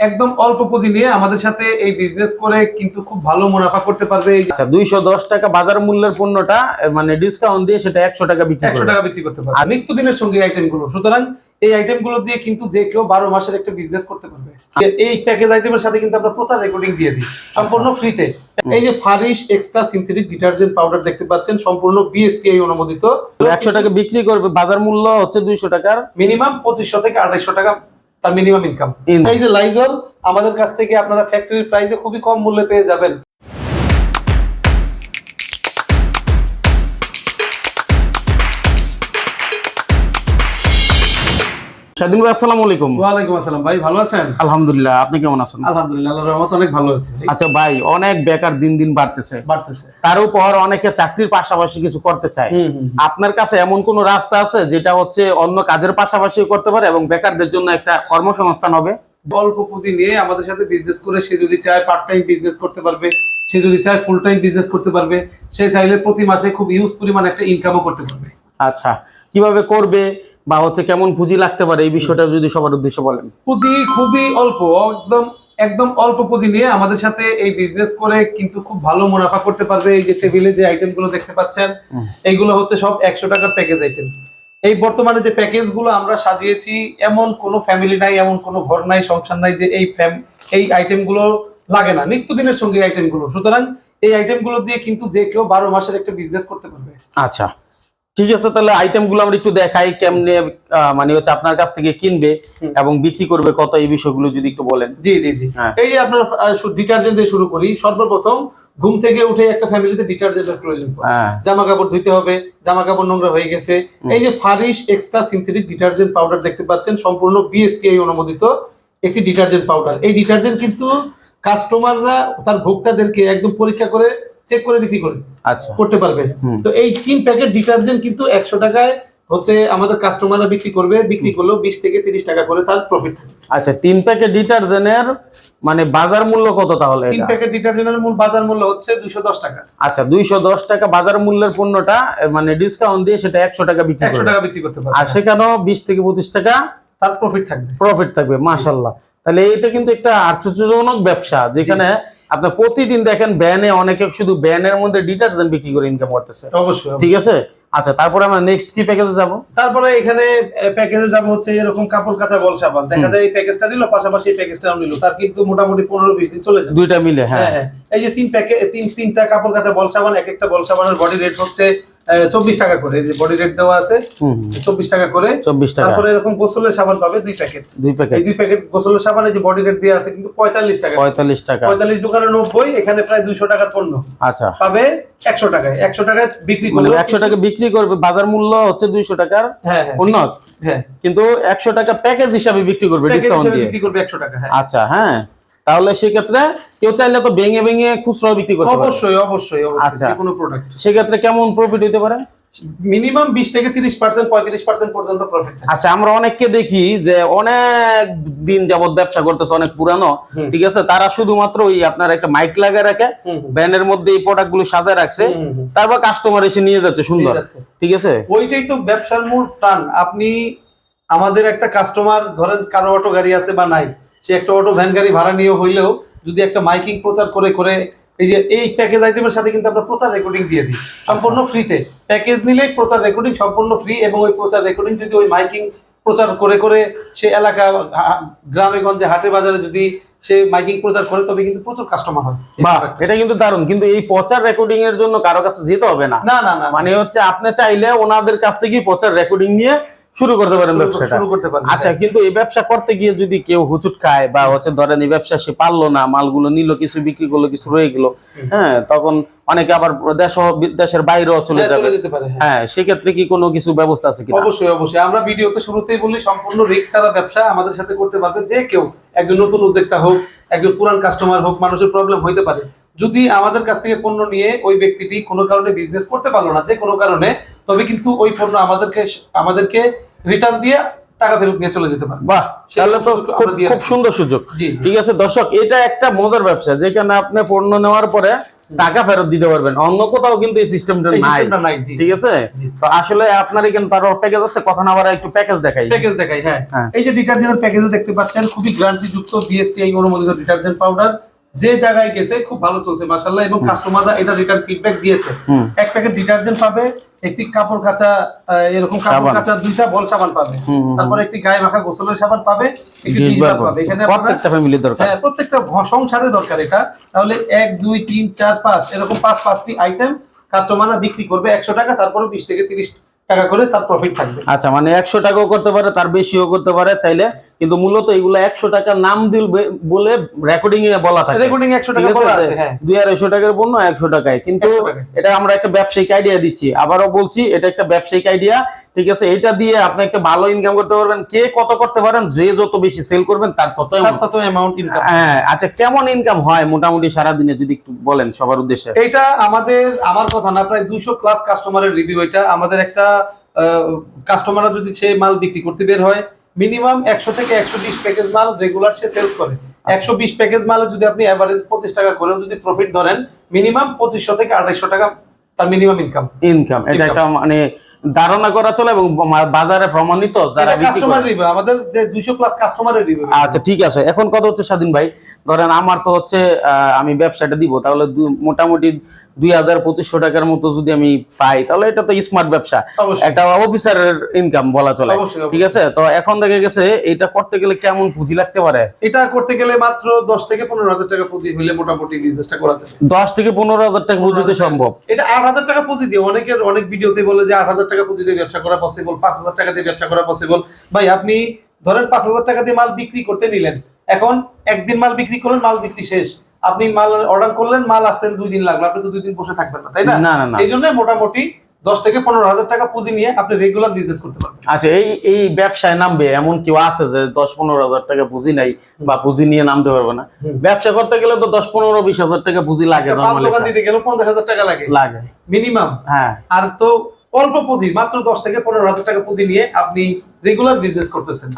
একদম অল্প পুঁজি নিয়ে আমাদের সাথে এই বিজনেস করে কিন্তু খুব ভালো মুনাফা করতে পারবে আচ্ছা দুইশো দশ টাকা বাজার মূল্যের পণ্যটা মানে ডিসকাউন্ট দিয়ে সেটা একশো টাকা বিক্রি একশো টাকা বিক্রি করতে পারবে। আর নিত্যদিনের সঙ্গে এই আইটেমগুলো সুতরাং এই আইটেমগুলো দিয়ে কিন্তু যে কেউ বারো মাসের একটা বিজনেস করতে পারবে। এই প্যাকেজ আইটেমের সাথে কিন্তু আমরা প্রচার রেকর্ডিং দিয়ে দিই সম্পূর্ণ ফ্রিতে এই যে Farish extra synthetic detergent powder দেখতে পাচ্ছেন সম্পূর্ণ বিএসটিআই অনুমোদিত। একশো টাকা বিক্রি করবে বাজার মূল্য হচ্ছে দুইশো টাকার। মিনিমাম পঁচিশশো থেকে আড়াইশো টাকা তার মিনিমাম ইনকাম। এই যে লাইজল আমাদের কাছ থেকে আপনারা ফ্যাক্টরি প্রাইসে খুবই কম মূল্যে পেয়ে যাবেন স্বাধীন ভাই আসসালামু আলাইকুম। ওয়ালাইকুম আসসালাম। ভাই ভালো আছেন? আলহামদুলিল্লাহ আপনি কেমন আছেন? আলহামদুলিল্লাহ আল্লাহর রহমত অনেক ভালো আছি। আচ্ছা ভাই অনেক বেকার দিন দিন বাড়তেছে। বাড়তেছে। তার উপর অনেকে চাকরির পাশাপাশি কিছু করতে চায়। আপনার কাছে এমন কোন রাস্তা আছে যেটা হচ্ছে অন্য কাজের পাশাপাশি করতে পারে এবং বেকারদের জন্য একটা কর্মসংস্থান হবে? অল্প পুঁজি নিয়ে আমাদের সাথে বিজনেস করে সে যদি চায় পার্ট টাইম বিজনেস করতে পারবে সে যদি চায় ফুল টাইম বিজনেস করতে পারবে সে চাইলে প্রতি মাসে খুব ইউজ পরিমাণ একটা ইনকামও করতে পারবে। আচ্ছা কীভাবে করবে? বা হচ্ছে কেমন পুঁজি লাগতে পারে এই বিষয়টা যদি সবার উদ্দেশ্যে বলেন। পুঁজি খুবই অল্প একদম একদম অল্প পুঁজি নিয়ে আমাদের সাথে এই বিজনেস করে কিন্তু খুব ভালো মুনাফা করতে পারবে। এই যে টেবিলে যে আইটেমগুলো দেখতে পাচ্ছেন এইগুলো হচ্ছে সব একশো টাকার প্যাকেজ আইটেম এই বর্তমানে যে প্যাকেজগুলো আমরা সাজিয়েছি এমন কোনো ফ্যামিলি নাই এমন কোনো ঘর নাই সংসার নাই যে এই ফ্যাম- এই আইটেমগুলো লাগে না। নিত্যদিনের সঙ্গে আইটেমগুলো। সুতরাং এই আইটেমগুলো দিয়ে কিন্তু যে কেউ বারো মাসের একটা বিজনেস করতে পারবে। আচ্ছা। ঠিক আছে তাহলে আইটেমগুলো আমরা একটু দেখাই কেমনে মানে হচ্ছে আপনার কাছ থেকে কিনবে এবং বিক্রি করবে কত এই বিষয়গুলো যদি একটু বলেন। জি জি জি। হ্যাঁ। এই যে আপনার ডিটারজেন্ট দিয়ে শুরু করি সর্বপ্রথম ঘুম থেকে উঠে একটা ফ্যামিলিতে ডিটারজেন্টের প্রয়োজন পড়ে। হ্যাঁ। জামা কাপড় ধুইতে হবে জামা কাপড় নোংরা হয়ে গেছে। এই যে ফারিশ এক্সট্রা সিনথেটিক ডিটারজেন্ট পাউডার দেখতে পাচ্ছেন সম্পূর্ণ বিএসটিআই অনুমোদিত একটি ডিটারজেন্ট পাউডার এই ডিটারজেন্ট কিন্তু কাস্টমাররা তার ভোক্তাদেরকে একদম পরীক্ষা করে চেক করে বিক্রি করে আচ্ছা। করতে পারবে। তো এই তিন প্যাকেট ডিটারজেন্ট কিন্তু একশো টাকায় হচ্ছে আমাদের কাস্টমাররা বিক্রি করবে বিক্রি করলেও বিশ থেকে তিরিশ টাকা করে তার প্রফিট আচ্ছা তিন প্যাকেট ডিটারজেন্টের মানে বাজার মূল্য কত তাহলে তিন প্যাকেট ডিটারজেন্টের মূল বাজার মূল্য হচ্ছে দুশো দশ টাকা। আচ্ছা দুইশো দশ টাকা বাজার মূল্যের পণ্যটা মানে ডিসকাউন্ট দিয়ে সেটা একশো টাকা বিক্রি একশো টাকা বিক্রি করতে পারবে। আর সেখানেও বিশ থেকে পঁচিশ টাকা তার প্রফিট থাকবে। প্রফিট থাকবে মাশাল্লাহ তাহলে এটা কিন্তু একটা আশ্চর্যজনক ব্যবসা যেখানে আপনার প্রতিদিন দেখেন ব্যানে অনেকে শুধু ব্যানের মধ্যে ডিটারজেন্ট বিক্রি করে ইনকাম করতেছে। অবশ্যই ঠিক আছে? আচ্ছা তারপরে আমরা নেক্সট কি প্যাকেজে যাব? তারপরে এখানে প্যাকেজে যাব হচ্ছে এরকম কাপড় কাঁচা বল সাবান। দেখা যায় এই প্যাকেজটা নিলো পাশাপাশি এই প্যাকেজটাও নিল। তার কিন্তু মোটামুটি পনেরো বিশ দিন চলে যায়। দুইটা মিলে হ্যাঁ। হ্যাঁ হ্যাঁ। এই যে তিন প্যাকেজ তিন তিনটা কাপড় কাঁচা বল সাবান এক একটা বল সাবানের বডি রেট হচ্ছে চব্বিশ টাকা করে। বডি রেট দেওয়া আছে চব্বিশ টাকা করে। চব্বিশ টাকা। তারপরে এরকম গোসলের সাবান পাবে দুই প্যাকেট। দুই প্যাকেট। এই দুই প্যাকেট গোসলের সাবানে যে বডি রেট দেওয়া আছে কিন্তু পঁয়তাল্লিশ টাকা। পঁয়তাল্লিশ টাকা। পঁয়তাল্লিশ দোকানে নব্বই এখানে প্রায় দুইশো টাকার পণ্য। আচ্ছা। পাবে একশো টাকায়। একশো টাকায় বিক্রি মানে করলে একশো টাকা বিক্রি করবে বাজার মূল্য হচ্ছে দুইশো টাকার হ্যাঁ হ্যাঁ। উন্নত। হ্যাঁ। কিন্তু একশো টাকা প্যাকেজ হিসাবে বিক্রি করবে ডিসকাউন্ট দিয়ে। বিক্রি করবে একশো টাকা হ্যাঁ। আচ্ছা হ্যাঁ। তাহলে সেক্ষেত্রে কেউ চাইলে তো ভেঙে ভেঙে খুচরা বিক্রি করতে পারে। অবশ্যই অবশ্যই অবশ্যই আচ্ছা। কোনো প্রোডাক্ট সেক্ষেত্রে কেমন প্রফিট হতে পারে? মিনিমাম বিশ থেকে তিরিশ পার্সেন্ট পঁয়ত্রিশ পার্সেন্ট পর্যন্ত প্রফিট আচ্ছা আমরা অনেককে দেখি যে অনেক দিন যাবত ব্যবসা করতেছে অনেক পুরানো। ঠিক আছে? তারা শুধুমাত্র ওই আপনার একটা মাইক লাগিয়ে রাখে। ব্যানের মধ্যে এই প্রোডাক্টগুলো সাজায় রাখছে। তারপর কাস্টমার এসে নিয়ে যাচ্ছে সুন্দর। ঠিক আছে? ওইটাই তো ব্যবসার মূল টান আপনি আমাদের একটা কাস্টমার ধরেন কারও অটো গাড়ি আছে বা নাই সে একটা অটো ভ্যান গাড়ি ভাড়া নিয়ে হইলেও যদি একটা মাইকিং প্রচার করে করে এই যে এই প্যাকেজ আইটেমের সাথে কিন্তু আমরা প্রচার রেকর্ডিং দিয়ে দিই। সম্পূর্ণ ফ্রিতে প্যাকেজ নিলেই প্রচার রেকর্ডিং সম্পূর্ণ ফ্রি এবং ওই প্রচার রেকর্ডিং যদি ওই মাইকিং প্রচার করে করে সে এলাকা গ্রামে গঞ্জে হাটে বাজারে যদি সে মাইকিং প্রচার করে তবে কিন্তু প্রচুর কাস্টমার হয়। এটা কিন্তু দারুণ। কিন্তু এই প্রচার রেকর্ডিং এর জন্য কারও কাছে যেতে হবে না। না না না মানে হচ্ছে আপনি চাইলে ওনাদের কাছ থেকে প্রচার রেকর্ডিং নিয়ে শুরু করতে পারেন শুরু- ব্যবসাটা। শুরু করতে পারেন আচ্ছা কিন্তু এই ব্যবসা করতে গিয়ে যদি কেউ হুচুট খায় বা হচ্ছে ধরেন এই ব্যবসা সে পারল না মালগুলো নিল কিছু বিক্রি করল কিছু রয়ে গেল হ্যাঁ তখন অনেকে আবার দেশ দেশের বাইরেও চলে হ্যাঁ, যাবে। হ্যাঁ। হ্যাঁ সেক্ষেত্রে কি কোনো কিছু ব্যবস্থা আছে কিনা? অবশ্যই অবশ্যই। আমরা ভিডিওতে শুরুতেই বলি সম্পূর্ণ রিস্ক ছাড়া ব্যবসা আমাদের সাথে করতে পারবে যে কেউ। একজন নতুন উদ্যোক্তা হোক একজন পুরান কাস্টমার হোক মানুষের প্রবলেম হইতে পারে। যদি আমাদের কাছ থেকে পণ্য নিয়ে ওই ব্যক্তিটি কোনো কারণে বিজনেস করতে পারল না যে কোনো কারণে তবে কিন্তু ওই পণ্য আমাদেরকে আমাদেরকে রিটার্ন দিয়ে টাকা ফেরত নিয়ে চলে যেতে পারেন বাহ তাহলে তো খুব আমরা দিয়ে খুব রাখি। সুন্দর সুযোগ। জি, জি। ঠিক আছে দর্শক এটা একটা মজার ব্যবসা যেখানে আপনি পণ্য নেওয়ার পরে টাকা ফেরত দিতে পারবেন। অন্য কোথাও কিন্তু এই সিস্টেমটা নাই। ঠিক আছে? তো আসলে আপনার এখানে তার প্যাকেজ আছে কথা না বাড়া একটু প্যাকেজ দেখাই। প্যাকেজ দেখাই হ্যাঁ। হ্যাঁ। এই যে ডিটারজেন্টের প্যাকেজে দেখতে পাচ্ছেন খুবই গ্যারান্টি যুক্ত বিএসটিআই অনুমোদিত ডিটারজেন্ট পাউডার যে জায়গায় গেছে খুব ভালো চলছে মাশাআল্লাহ এবং কাস্টমাররা এটা রিটার্ন ফিডব্যাক দিয়েছে। এক প্যাকেট ডিটারজেন্ট পাবে একটি কাপড় কাঁচা এরকম কাপড়। কাচা দুইটা বল সাবান পাবে। তারপরে একটি গায়ে মাখা গোসলের সাবান পাবে একটি ডিশ বার পাবে। এখানে প্রত্যেকটা ফ্যামিলির দরকার। হ্যাঁ প্রত্যেকটা সংসারে দরকার এটা। তাহলে এক দুই তিন চার পাঁচ এরকম পাঁচ পাঁচটি আইটেম কাস্টমাররা বিক্রি করবে একশো টাকা তারপরে বিশ থেকে তিরিশ টাকা করে তার প্রফিট থাকবে। আচ্ছা মানে একশো টাকাও করতে পারে তার বেশিও করতে পারে চাইলে কিন্তু মূলত এগুলো একশো টাকা নাম দিল বলে রেকর্ডিং এ বলা থাকে। রেকর্ডিং একশো টাকা বলা আছে হ্যাঁ। দুই আড়াইশো টাকার পণ্য একশো টাকায়। কিন্তু এটা আমরা একটা ব্যবসায়িক আইডিয়া দিচ্ছি। আবারও বলছি এটা একটা ব্যবসায়িক আইডিয়া ঠিক আছে এটা দিয়ে আপনি একটা ভালো ইনকাম করতে পারবেন। কে কত করতে পারেন যে যত বেশি সেল করবেন তার তত তত অ্যামাউন্ট ইনকাম হ্যাঁ আচ্ছা কেমন ইনকাম হয় মোটামুটি সারাদিনে যদি একটু বলেন সবার উদ্দেশ্যে? এইটা আমাদের আমার কথা না প্রায় দুইশো প্লাস কাস্টমারের রিভিউ এটা। আমাদের একটা কাস্টমাররা যদি সে মাল বিক্রি করতে বের হয় মিনিমাম একশো থেকে একশো বিশ প্যাকেজ মাল রেগুলার সে সেলস করে। একশো বিশ প্যাকেজ মালে যদি আপনি অ্যাভারেজ পঁচিশ টাকা করেও যদি প্রফিট ধরেন মিনিমাম পঁচিশশো থেকে আড়াইশো টাকা তার মিনিমাম ইনকাম ইনকাম এটা একটা মানে ধারণা করা চলে এবং বাজারে প্রমাণিত যারা কাস্টমার রিভিউ আমাদের যে দুইশো প্লাস কাস্টমারের রিভিউ আচ্ছা ঠিক আছে। এখন কথা হচ্ছে স্বাধীন ভাই ধরেন আমার তো হচ্ছে আমি ব্যবসাটা দিব তাহলে মোটামুটি দুই হাজার পঁচিশশো টাকার মতো যদি আমি পাই তাহলে এটা তো স্মার্ট ব্যবসা। একটা অফিসারের ইনকাম বলা চলে। ঠিক আছে? তো এখন দেখা গেছে এটা করতে গেলে কেমন পুঁজি লাগতে পারে? এটা করতে গেলে মাত্র দশ থেকে পনেরো হাজার টাকা পুঁজি হলে মোটামুটি বিজনেসটা করা যাবে দশ থেকে পনেরো হাজার টাকা বুঝতে সম্ভব। এটা আট হাজার টাকা পুঁজি দিয়ে অনেকের অনেক ভিডিওতে বলে যে আট হাজার হাজার টাকা পুঁজি দিয়ে ব্যবসা করা পসিবল পাঁচ হাজার টাকা দিয়ে ব্যবসা করা পসিবল ভাই আপনি ধরেন পাঁচ হাজার টাকা দিয়ে মাল বিক্রি করতে নিলেন। এখন একদিন মাল বিক্রি করলেন মাল বিক্রি শেষ। আপনি মাল অর্ডার করলেন মাল আসতেন দুই দিন লাগল আপনি তো দুই দিন বসে থাকবেন না তাই না? না, না। এই জন্য মোটামুটি দশ থেকে পনেরো হাজার টাকা পুঁজি নিয়ে আপনি রেগুলার বিজনেস করতে পারবেন। আচ্ছা এই এই ব্যবসায় নামবে এমন কেউ আছে যে দশ পনেরো হাজার টাকা পুঁজি নাই বা পুঁজি নিয়ে নামতে পারবে না। ব্যবসা করতে গেলে তো দশ পনেরো বিশ হাজার টাকা পুঁজি লাগে দোকান দিতে গেলেও পঞ্চাশ হাজার টাকা লাগে। লাগে। মিনিমাম হ্যাঁ। আর তো অল্প পুঁজি মাত্র দশ থেকে পনেরো হাজার টাকা পুঁজি নিয়ে আপনি রেগুলার বিজনেস করতেছেন।